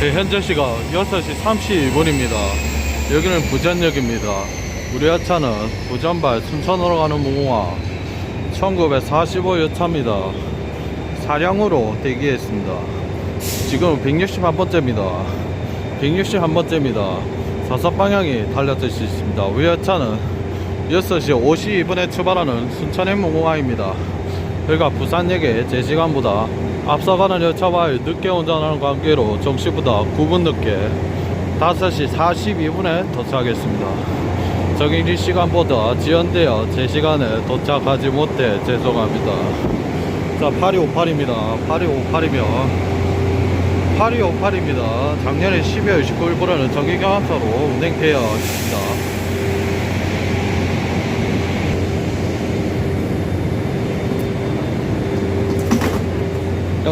네, 현재 시각 6시 32분입니다. 여기는 부전역입니다. 우리 열차는 부전발 순천으로 가는 무궁화 1945 열차입니다. 사량으로 대기했습니다. 지금 161번째입니다. 161번째입니다. 사서 방향이 달려질 수 있습니다. 우리 열차는 6시 52분에 출발하는 순천행 무궁화입니다. 저희가 부산역에 제 시간보다 앞서가는 열차와의 늦게 운전하는 관계로 정시보다 9분 늦게 5시 42분에 도착하겠습니다. 정해진 시간보다 지연되어 제 시간에 도착하지 못해 죄송합니다. 자, 8258입니다. 8258이면 8258입니다. 작년에 12월 19일부터는 정기경합차로 운행되어 있습니다.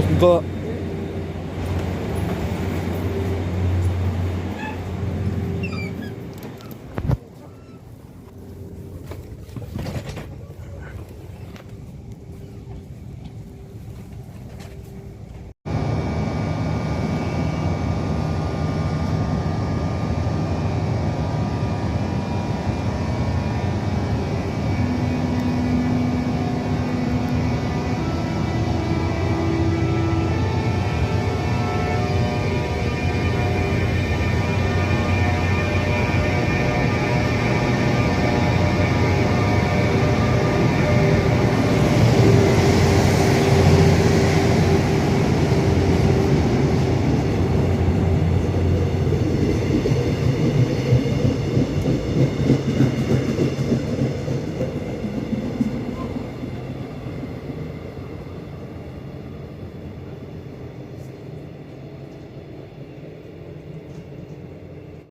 But.